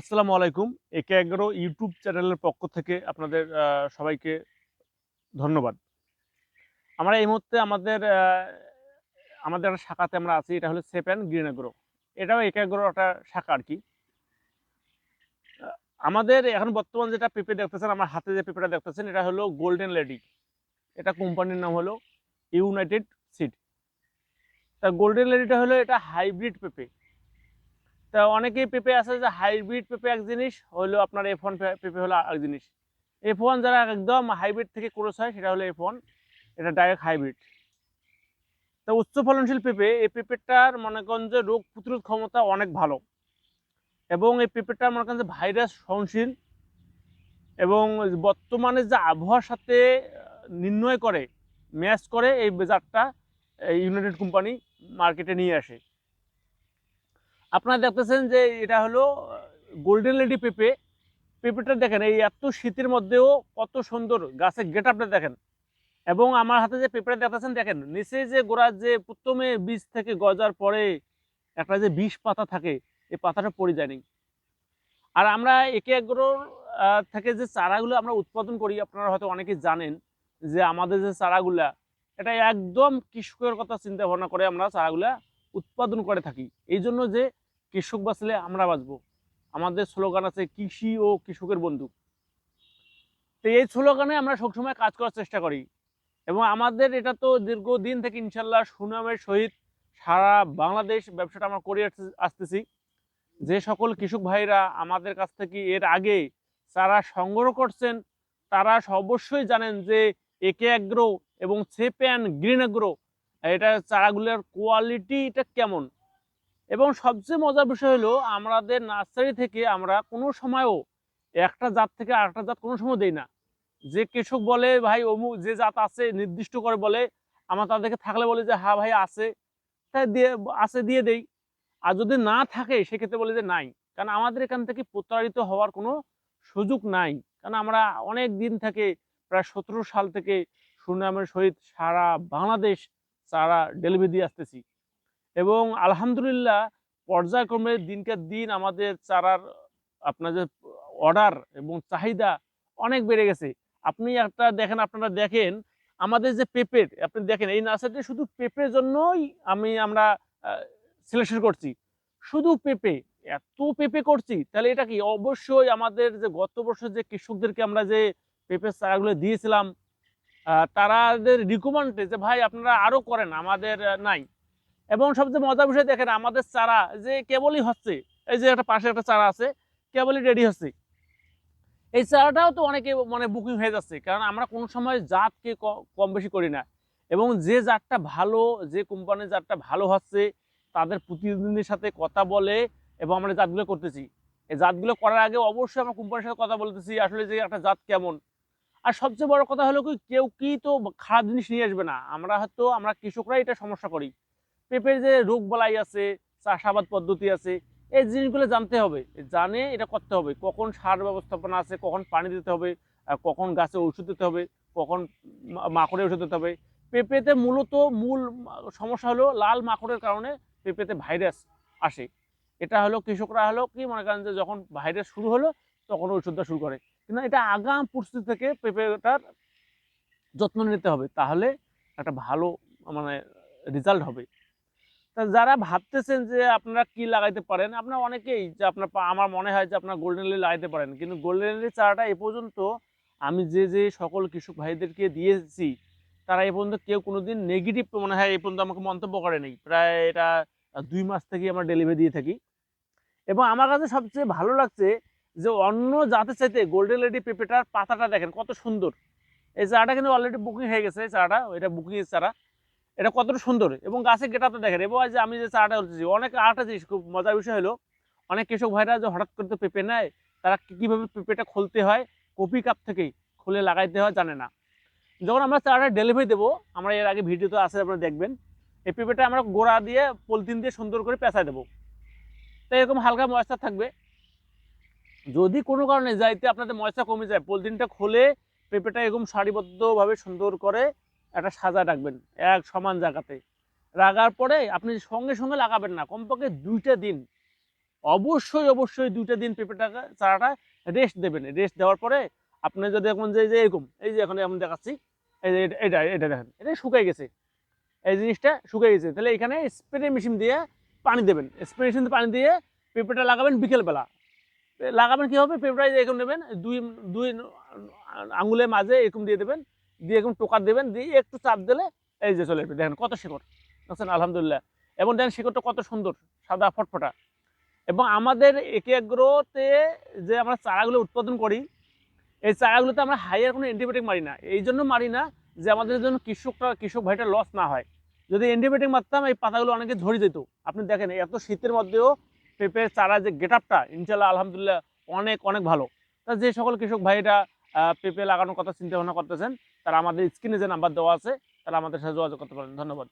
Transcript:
আসসালামু আলাইকুম। একে এগারো ইউটিউব চ্যানেলের পক্ষ থেকে আপনাদের সবাইকে ধন্যবাদ। আমরা এই মুহূর্তে আমাদের আমাদের একটা শাখাতে আমরা আছি, এটা হলো সেপ অ্যান্ড গ্রিন এগ্রো। এটাও একে এগারো একটা শাখা আর কি। আমাদের এখন বর্তমান যেটা পেঁপে দেখতেছেন, আমার হাতে যে পেঁপেটা দেখতেছেন, এটা হলো গোল্ডেন লেডি। এটা কোম্পানির নাম হলো ইউনাইটেড সিড। তা গোল্ডেন লেডিটা হলো এটা হাইব্রিড পেঁপে। তা অনেকেই পেঁপে আছে যে হাইব্রিড পেঁপে এক জিনিস, হলো আপনার এফ ওয়ান পেঁপে হলো এক জিনিস। এফ ওয়ান যারা একদম হাইব্রিড থেকে ক্রস হয়, সেটা হলো এফ এটা ডাইরেক্ট হাইব্রিড তা উচ্চ ফলনশীল পেঁপে, এই পেঁপেটার মনে করেন যে রোগ প্রতিরোধ ক্ষমতা অনেক ভালো। এবং এই পেঁপেটা মনে করেন যে ভাইরাস সহনশীল এবং বর্তমানে যে আবহাওয়ার সাথে নির্ণয় করে ম্যাচ করে এই জাতটা ইউনাইটেড কোম্পানি মার্কেটে নিয়ে আসে। আপনারা দেখতেছেন যে এটা হলো গোল্ডেন লেডি পেঁপে পেঁপেটা দেখেন, এই এত শীতের মধ্যেও কত সুন্দর গাছের গেট আপটা দেখেন। এবং আমার হাতে যে পেঁপেটা দেখতেছেন, দেখেন, নিচে যে গোড়ার যে প্রথমে বীজ থেকে গজার পরে একটা যে বিষ পাতা থাকে, এই পাতাটা পড়ে যায়নি। আর আমরা একে এগ্রোর থেকে যে চারাগুলো আমরা উৎপাদন করি, আপনারা হয়তো অনেকে জানেন যে আমাদের যে চারাগুলা, এটা একদম কৃষকের কথা চিন্তা ভাবনা করে আমরা চারাগুলা উৎপাদন করে থাকি। এই জন্য যে কৃষক বাঁচলে আমরা বাঁচবো। আমাদের স্লোগান আছে, কৃষি ও কৃষকের বন্ধু। তো এই স্লোগানে আমরা সবসময় কাজ করার চেষ্টা করি। এবং আমাদের এটা তো দীর্ঘদিন থেকে ইনশাল্লাহ সুনামের সহিত সারা বাংলাদেশ ব্যবসাটা আমরা করে আসতেছি। যে সকল কৃষক ভাইরা আমাদের কাছ থেকে এর আগে চারা সংগ্রহ করছেন, তারা অবশ্যই জানেন যে একে অ্যাগ্রো এবং সেপ অ্যান্ড গ্রিন অ্যাগ্রো এটা চারাগুলোর কোয়ালিটিটা কেমন? এবং সবচেয়ে মজার বিষয় হলো, আমাদের নার্সারি থেকে আমরা কোনো সময়ও একটা জাত থেকে আরেকটা জাত কোনো সময় দেই না। যে কৃষক বলে, ভাই, অমুক যে জাত আছে, নির্দিষ্ট করে বলে, আমরা তাদেরকে থাকলে বলে যে হা ভাই, আছে। তাই দিয়ে, আছে দিয়ে দেই। আর যদি না থাকে, সেক্ষেত্রে বলে যে, নাই। কারণ আমাদের এখান থেকে প্রতারিত হওয়ার কোনো সুযোগ নাই। কারণ আমরা অনেক দিন থেকে, প্রায় সতেরো সাল থেকে সুনামের সহিত সারা বাংলাদেশ সারা ডেলিভারি দিয়ে আসতেছি। এবং আলহামদুলিল্লাহ পর্যায়ক্রমে দিনকে দিন আমাদের চারার, আপনার যে অর্ডার এবং চাহিদা অনেক বেড়ে গেছে। আপনি একটা দেখেন, আপনারা দেখেন, আমাদের যে পেঁপের আপনি দেখেন, এই নার্সারিতে শুধু পেঁপের জন্যই আমি আমরা সিলেকশন করছি। শুধু পেঁপে, এত পেঁপে করছি। তাহলে এটা কি? অবশ্যই আমাদের যে গত বছর যে কৃষকদেরকে আমরা যে পেঁপের চারাগুলো দিয়েছিলাম তারাদের রিকমেন্ডে যে, ভাই, আপনারা আরও করেন, আমাদের নাই। এবং সবচেয়ে মজার বিষয় দেখেন, আমাদের চারা যে কেবলই হচ্ছে, এই যে একটা পাশে একটা চারা আছে, কেবলই রেডি হচ্ছে। এই চারাটাও তো অনেকে মানে বুকিং হয়ে যাচ্ছে, কারণ আমরা কোনো সময় জাতকে কম বেশি করি না। এবং যে জাতটা ভালো, যে কোম্পানির জাতটা ভালো হচ্ছে, তাদের প্রতিনিধির সাথে কথা বলে এবং আমরা জাতগুলো করতেছি। এই জাতগুলো করার আগে অবশ্যই আমরা কোম্পানির সাথে কথা বলতেছি, আসলে যে একটা জাত কেমন। আর সবচেয়ে বড় কথা হলো কি, কেউ কি তো খারাপ জিনিস নিয়ে আসবে না। আমরা হয়তো, আমরা কৃষকরাই এটা সমস্যা করি। পেঁপের যে রোগ বালাই আছে, চাষাবাদ পদ্ধতি আছে, এই জিনিসগুলো জানতে হবে। জানে এটা করতে হবে। কখন সার ব্যবস্থাপনা আছে, কখন পানি দিতে হবে কখন গাছে ওষুধ দিতে হবে, কখন মা- মাকড়ের ওষুধ দিতে হবে। পেঁপেতে মূলত মূল সমস্যা হলো লাল মাকড়ের কারণে পেঁপেতে ভাইরাস আসে। এটা হলো কৃষকরা হলো কি মনে করেন যে যখন ভাইরাস শুরু হলো তখন ওষুধটা শুরু করে। কিন্তু এটা আগাম পরিস্থিতি থেকে পেঁপেটার যত্ন নিতে হবে। তাহলে একটা ভালো মানে রেজাল্ট হবে। যারা ভাবতেছেন যে আপনারা কি লাগাইতে পারেন, আপনারা অনেকেই যে আপনার আমার মনে হয় যে আপনার গোল্ডেন লিলি লাগাইতে পারেন। কিন্তু গোল্ডেন লিলি চারাটা এ পর্যন্ত আমি যে যে সকল কৃষক ভাইদেরকে দিয়েছি, তারা এ পর্যন্ত কেউ কোনোদিন নেগেটিভ মনে হয় এ পর্যন্ত আমাকে মন্তব্য করেনি প্রায় এটা দুই মাস থেকে আমরা ডেলিভারি দিয়ে থাকি। এবং আমার কাছে সবচেয়ে ভালো লাগছে যে অন্য জাতের চাইতে গোল্ডেন লেডি পেঁপেটার পাতাটা দেখেন কত সুন্দর। এই চারাটা কিন্তু অলরেডি বুকিং হয়ে গেছে চারাটা, এটা বুকিং এর চারা। এটা কতটা সুন্দর। এবং গাছের গেটাতে দেখেন এবং যে আমি যে চাটা বলতেছি অনেক আরেকটা জিনিস, খুব মজার বিষয় হলো, অনেক কৃষক ভাইরা যে হঠাৎ করে তো পেঁপে নেয়, তারা কীভাবে পেঁপেটা খুলতে হয়, কপি কাপ থেকেই খুলে লাগাইতে হয়, জানে না। যখন আমরা চারাটা ডেলিভারি দেবো, আমরা এর আগে ভিডিওতে আছে, আপনারা দেখবেন, এই পেঁপেটা আমরা গোড়া দিয়ে, পলিথিন দিয়ে সুন্দর করে পেঁচায় দেবো। তো এরকম হালকা ময়স্চার থাকবে। যদি কোনো কারণে যাইতে আপনাদের ময়সা কমে যায়, পলিথিনটা খুলে পেঁপেটা এরকম সারিবদ্ধভাবে সুন্দর করে একটা সাজা রাখবেন এক সমান জায়গাতে। রাখার পরে আপনি সঙ্গে সঙ্গে লাগাবেন না, কমপক্ষে দুইটা দিন। অবশ্যই অবশ্যই দুইটা দিন পেঁপেটাকে, চারাটা রেস্ট দেবেন। রেস্ট দেওয়ার পরে আপনি যদি এখন যে যে এরকম, এই যে এখন আমি দেখাচ্ছি, এই যে এটা- এটা দেখেন, এটা শুকাই গেছে। এই জিনিসটা শুকাই গেছে। তাহলে এখানে স্প্রে মেশিন দিয়ে পানি দেবেন। স্প্রে মেশিন পানি দিয়ে পেঁপেটা লাগাবেন বিকেলবেলা। লাগাবেন কি হবে? পেঁপেটা এরকম নেবেন, দুই দুই আঙুলের মাঝে এরকম দিয়ে দেবেন। দিয়ে এরকম টোকার দেবেন, দিয়ে একটু চাপ দিলে এই যে চলে আসবে। দেখেন কত শিকড় দেখছেন আলহামদুলিল্লাহ। এবং দেখেন শিকড়টা কত সুন্দর, সাদা ফটফটা। এবং আমাদের একে এগ্রোতে যে আমরা চারাগুলো উৎপাদন করি, এই চারাগুলোতে আমরা হাইয়ার কোনো অ্যান্টিবায়োটিক মারি না। এই জন্য মারি না যে আমাদের জন্য কৃষকটা, কৃষক ভাইটা লস না হয়। যদি অ্যান্টিবায়োটিক মারতাম, এই পাতাগুলো অনেকে ঝরে যেত। আপনি দেখেন, এত শীতের মধ্যেও পেঁপের চারা যে গেট আপটা ইনশাল্লাহ আলহামদুলিল্লাহ, অনেক অনেক ভালো। তা যে সকল কৃষক ভাইরা পেঁপে লাগানোর কথা চিন্তা ভাবনা করতেছেন তারা আমাদের স্ক্রিনে যে নাম্বার দেওয়া আছে তারা আমাদের সাথে যোগাযোগ করতে পারেন। ধন্যবাদ।